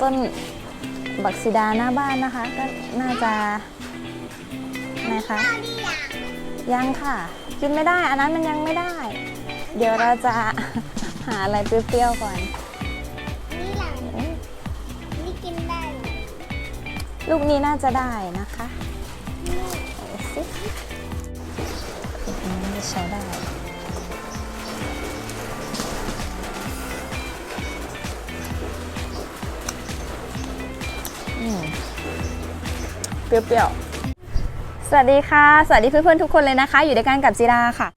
ต้นบักซิดาหน้าบ้านนะคะ ก็น่าจะนะคะยังค่ะ กินไม่ได้ อันนั้นมันยังไม่ได้ เดี๋ยวเราจะหาอะไรเปรี้ยวๆก่อน นี่หลังนี่กินได้เหรอลูกนี้น่าจะได้นะคะนี่เอาสิอันนี้จะใช้ได้ เปรี้ยวๆ สวัสดีค่ะ สวัสดีเพื่อนๆทุกคนเลยนะคะ อยู่ด้วยกันกับจิราค่ะ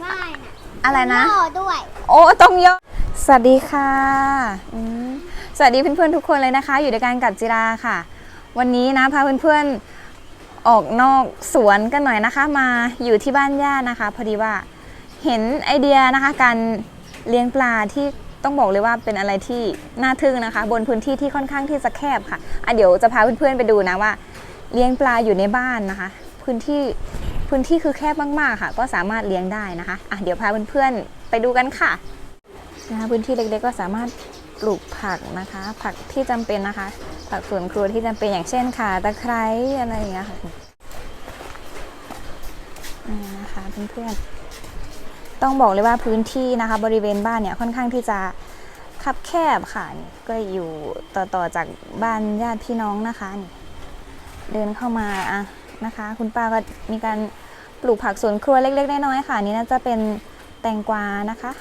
ไม่นะอะไรนะย่อด้วย โอ้ต้องย่อสวัสดีค่ะอืมสวัสดีเพื่อนๆทุกคนเลยนะคะ อยู่ด้วยกันกับจิราค่ะ วันนี้นะพาเพื่อนๆออกนอกสวนกันหน่อยนะคะ มาอยู่ที่บ้านย่านะคะ พอดีว่าเห็นไอเดียนะคะ การเลี้ยงปลาที่ต้องบอกเลยว่าเป็นอะไรที่น่าทึ่งนะคะ บนพื้นที่ที่ค่อนข้างที่จะแคบค่ะอะเดี๋ยวจะพาเพื่อนๆไปดูนะว่า เลี้ยงปลาอยู่ในบ้านนะคะ พื้นที่พื้นที่คือแคบมากๆค่ะ ก็สามารถเลี้ยงได้นะคะอะเดี๋ยวพาเพื่อนๆไปดูกันค่ะนะคะพื้นที่เล็กๆก็สามารถปลูกผักนะคะ ผักที่จำเป็นนะคะ ผักสวนครัวที่จำเป็นอย่างเช่นค่ะตะไคร้อะไรอย่างเงี้ยค่ะนะคะเพื่อนๆต้องบอกเลยว่าพื้นที่นะคะ บริเวณบ้านเนี่ยค่อนข้างที่จะคับแคบค่ะนี่ก็อยู่ต่อๆจากบ้านญาติพี่น้องนะคะนี่ เดินเข้ามาอะนะคะ คุณป้าก็มีการปลูกผักสวนครัวเล็ก ๆ น้อยๆค่ะนี่น่าจะเป็นแตงกวานะคะ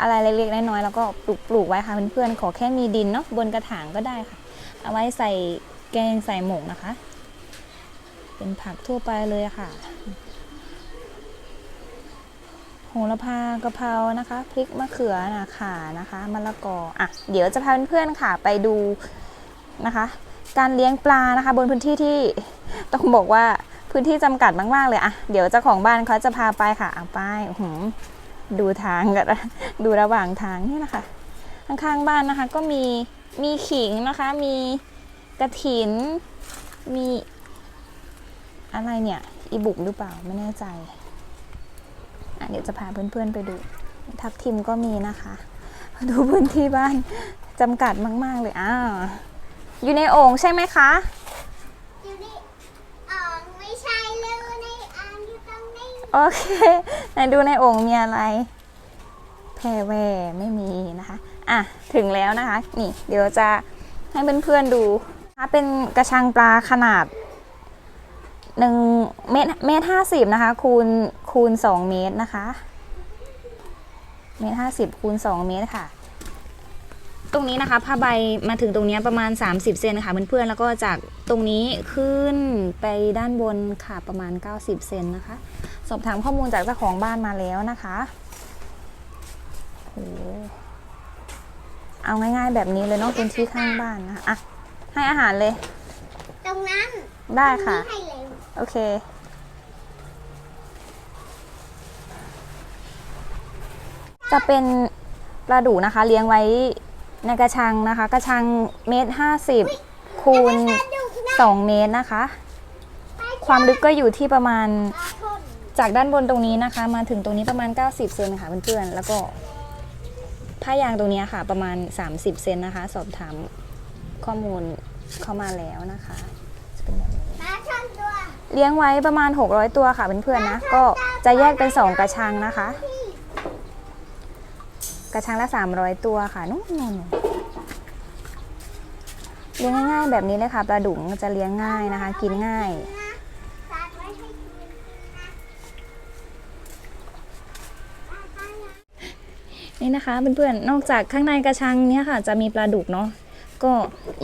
อะไรเล็กๆน้อยๆแล้วก็ปลูกปลูกไว้ค่ะเพื่อนๆขอแค่มีดินเนาะบนกระถางก็ได้ค่ะ เอาไว้ใส่แกงใส่หมกนะคะ เป็นผักทั่วไปเลยค่ะโหระพากะเพรานะคะพริกมะเขือนะข่านะคะมะละกออะเดี๋ยวจะพาเพื่อนๆค่ะไปดูนะคะ การเลี้ยงปลานะคะ บนพื้นที่ที่ต้องบอกว่าพื้นที่จำกัดมากๆเลยอะเดี๋ยวเจ้าของบ้านเขาจะพาไปค่ะอะไปดูทางกันดูระหว่างทางนี่นะคะข้างๆบ้านนะคะ ก็มีมีขิงนะคะ มีกระถิน มีอะไรเนี่ยอีบุกหรือเปล่าไม่แน่ใจอะเดี๋ยวจะพาเพื่อนๆไปดู ทับทิมก็มีนะคะ ดูพื้นที่บ้านจำกัดมาก ๆ เลยอ้าว อยู่ในโอ่งใช่ไหมคะ อยู่นี่อ๋อไม่ใช่เลยในอ่างอยู่ตรงนี้โอเคไหนดูในโอ่งมีอะไร แพรแวไม่มีนะคะ อะ ถึงแล้วนะคะ นี่ เดี๋ยวจะให้เพื่อนๆดูนะคะเป็นกระชังปลาขนาดหนึ่งเมตรเมตรห้าสิบนะคะ คูณคูณสองเมตรนะคะ เมตรห้าสิบคูณสองเมตรค่ะ ตรงนี้นะคะผ้าใบมาถึงตรงเนี้ยประมาณ 30 เซนค่ะเพื่อนๆแล้วก็จากตรงนี้ขึ้นไปด้านบนค่ะประมาณ 90 เซนนะคะ สอบถามข้อมูลจากเจ้าของบ้านมาแล้วนะคะโอ้โหเอาง่ายๆแบบนี้เลยเนาะเป็นที่ข้างบ้านนะคะอะให้อาหารเลย ตรงนั้นได้ค่ะให้เร็วโอเค จะเป็นปลาดุนะคะเลี้ยงไว้ ในกระชังนะคะ กระชังเมตรห้าสิบคูณสองเมตรนะคะ ความลึกก็อยู่ที่ประมาณปลาทนจากด้านบนตรงนี้นะคะ มาถึงตรงนี้ประมาณ 90 เซนค่ะเพื่อนๆแล้วก็ผ้ายางตรงนี้ค่ะ ประมาณ 30 เซนนะคะ สอบถามข้อมูลเข้ามาแล้วนะคะจะเป็นแบบนี้ปลาทนตัวเลี้ยงไว้ประมาณ 600 ตัวค่ะเพื่อนๆนะ ก็จะแยกเป็น 2 กระชังนะคะ กระชังละ 300 ตัวค่ะนู่นๆเลี้ยงง่ายๆ แบบนี้เลยค่ะปลาดุกจะเลี้ยงง่ายนะคะ กินง่ายนี่นะคะเพื่อนๆนอกจากข้างในกระชังเนี้ยค่ะ จะมีปลาดุกเนาะก็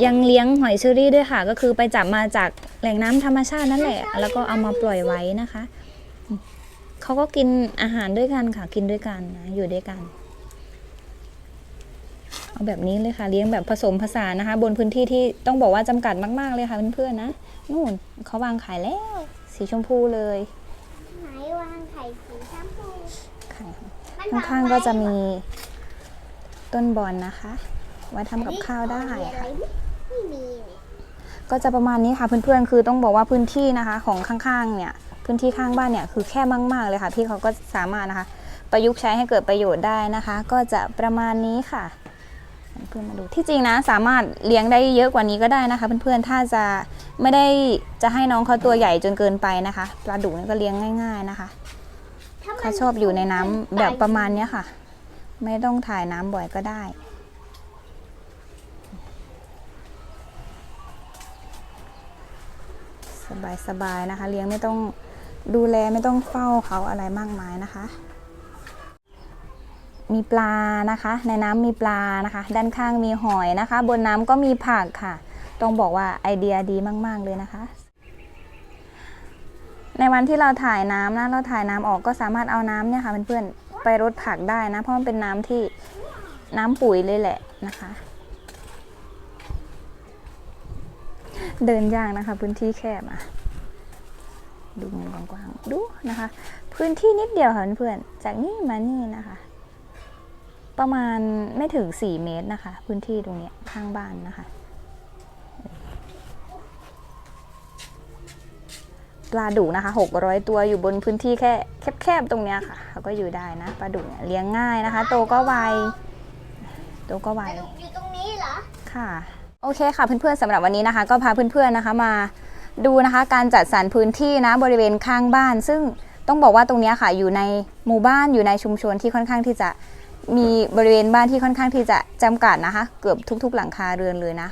ยังเลี้ยงหอยเชอรี่ด้วยค่ะ ก็คือไปจับมาจากแหล่งน้ำธรรมชาตินั่นแหละ แล้วก็เอามาปล่อยไว้นะคะเขาก็กินอาหารด้วยกันค่ะ กินด้วยกันนะอยู่ด้วยกัน เอาแบบนี้เลยค่ะเลี้ยงแบบผสมผสานนะคะ บนพื้นที่ที่ต้องบอกว่าจำกัดมากๆเลยค่ะเพื่อนๆนะนู่นเขาวางขายแล้ว สีชมพูเลยไหนวางไข่สีชมพูขายมันวข้างๆก็จะมีไว้ต้นบอลนะคะไว้ทำกับข้าวได้มีอะไรค่ะไหมไม่มีนี่ก็จะประมาณนี้ค่ะเพื่อนๆ คือต้องบอกว่าพื้นที่นะคะ ของข้างๆ เนี่ย พื้นที่ข้างบ้านเนี่ยคือแค่มาก ๆ เลยค่ะ พี่เขาก็สามารถนะคะ ประยุกต์ใช้ให้เกิดประโยชน์ได้นะคะ ก็จะประมาณนี้ค่ะ เพื่อนๆมาดู ที่จริงนะสามารถเลี้ยงได้เยอะกว่านี้ก็ได้นะคะ เพื่อนๆ ถ้าจะไม่ได้จะให้น้องเขาตัวใหญ่จนเกินไปนะคะ ปลาดุกนี่ก็เลี้ยงง่าย ๆนะคะเขาชอบอยู่ในน้ำแบบประมาณเนี้ยค่ะ ไม่ต้องถ่ายน้ำบ่อยก็ได้สบายๆนะคะ เลี้ยงไม่ต้องดูแลไม่ต้องเฝ้าเขาอะไรมากมายนะคะ มีปลานะคะ ในน้ำมีปลานะคะ ด้านข้างมีหอยนะคะ บนน้ำก็มีผักค่ะ ต้องบอกว่าไอเดียดีมาก ๆ เลยนะคะ ในวันที่เราถ่ายน้ำนะเราถ่ายน้ำออกก็สามารถเอาน้ำเนี่ยค่ะเพื่อนๆไปรดผักได้นะ เพราะมันเป็นน้ำที่น้ำปุ๋ยเลยแหละนะคะ เดินยากนะคะพื้นที่แคบอะดูเงินกว้างๆดูนะคะ พื้นที่นิดเดียวค่ะเพื่อนๆจากนี่มานี่นะคะ ประมาณไม่ถึง 4 เมตรนะคะ พื้นที่ตรงเนี้ยข้างบ้านนะคะ ปลาดุกนะคะ 600 ตัวอยู่บนพื้นที่แค่แคบๆตรงเนี้ยค่ะเขาก็อยู่ได้นะปลาดุกเนี่ยเลี้ยงง่ายนะคะ โตก็ไวโตก็ไวอยู่ตรงนี้เหรอค่ะโอเคค่ะเพื่อนๆสำหรับวันนี้นะคะ ก็พาเพื่อนๆนะคะมาดูนะคะการจัดสรรพื้นที่นะบริเวณข้างบ้าน ซึ่งต้องบอกว่าตรงเนี้ยค่ะอยู่ในหมู่บ้านอยู่ในชุมชนที่ค่อนข้างที่จะ มีบริเวณบ้านที่ค่อนข้างที่จะจำกัดนะคะ เกือบทุก ๆ หลังคาเรือนเลยนะ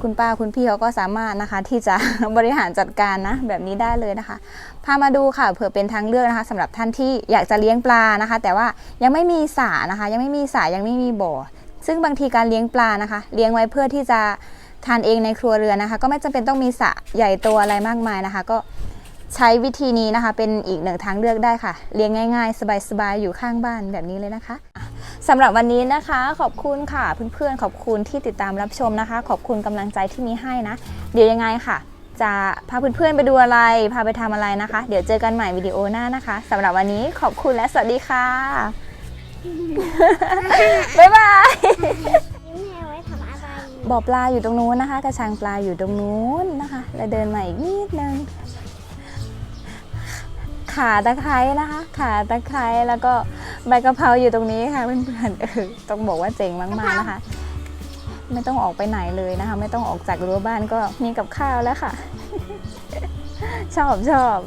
คุณป้าคุณพี่เขาก็สามารถนะคะที่จะบริหารจัดการนะแบบนี้ได้เลยนะคะ พามาดูค่ะเผื่อเป็นทางเลือกนะคะสำหรับท่านที่อยากจะเลี้ยงปลานะคะ แต่ว่ายังไม่มีสระนะคะ ยังไม่มีสระยังไม่มีบ่อ ซึ่งบางทีการเลี้ยงปลานะคะ เลี้ยงไว้เพื่อที่จะทานเองในครัวเรือนนะคะ ก็ไม่จำเป็นต้องมีสระใหญ่โตอะไรมากมายนะคะ ก็ใช้วิธีนี้นะคะ เป็นอีกหนึ่งทางเลือกได้ค่ะ เลี้ยงง่าย ๆ สบายๆอยู่ข้างบ้านแบบนี้เลยนะคะ สำหรับวันนี้นะคะ ขอบคุณค่ะเพื่อนๆ ขอบคุณที่ติดตามรับชมนะคะ ขอบคุณกำลังใจที่มีให้นะ เดี๋ยวยังไงค่ะ จะพาเพื่อนๆไปดูอะไร พาไปทำอะไรนะคะ เดี๋ยวเจอกันใหม่วิดีโอหน้านะคะสำหรับวันนี้ขอบคุณและสวัสดีค่ะ บ๊ายบาย ยิ้มแมวไว้ทำอะไรบ่อปลาอยู่ตรงนู้นนะคะ กระชังปลาอยู่ตรงนู้นนะคะ แล้วเดินมาอีกนิดนึง ขาตะไคร้นะคะ ขาตะไคร้แล้วก็ ใบกะเพราอยู่ตรงนี้ค่ะเพื่อนๆเออต้องบอกว่าเจ๋งมากๆนะคะ ไม่ต้องออกไปไหนเลยนะคะ ไม่ต้องออกจากรั้วบ้านก็มีกับข้าวแล้วค่ะ ชอบชอบ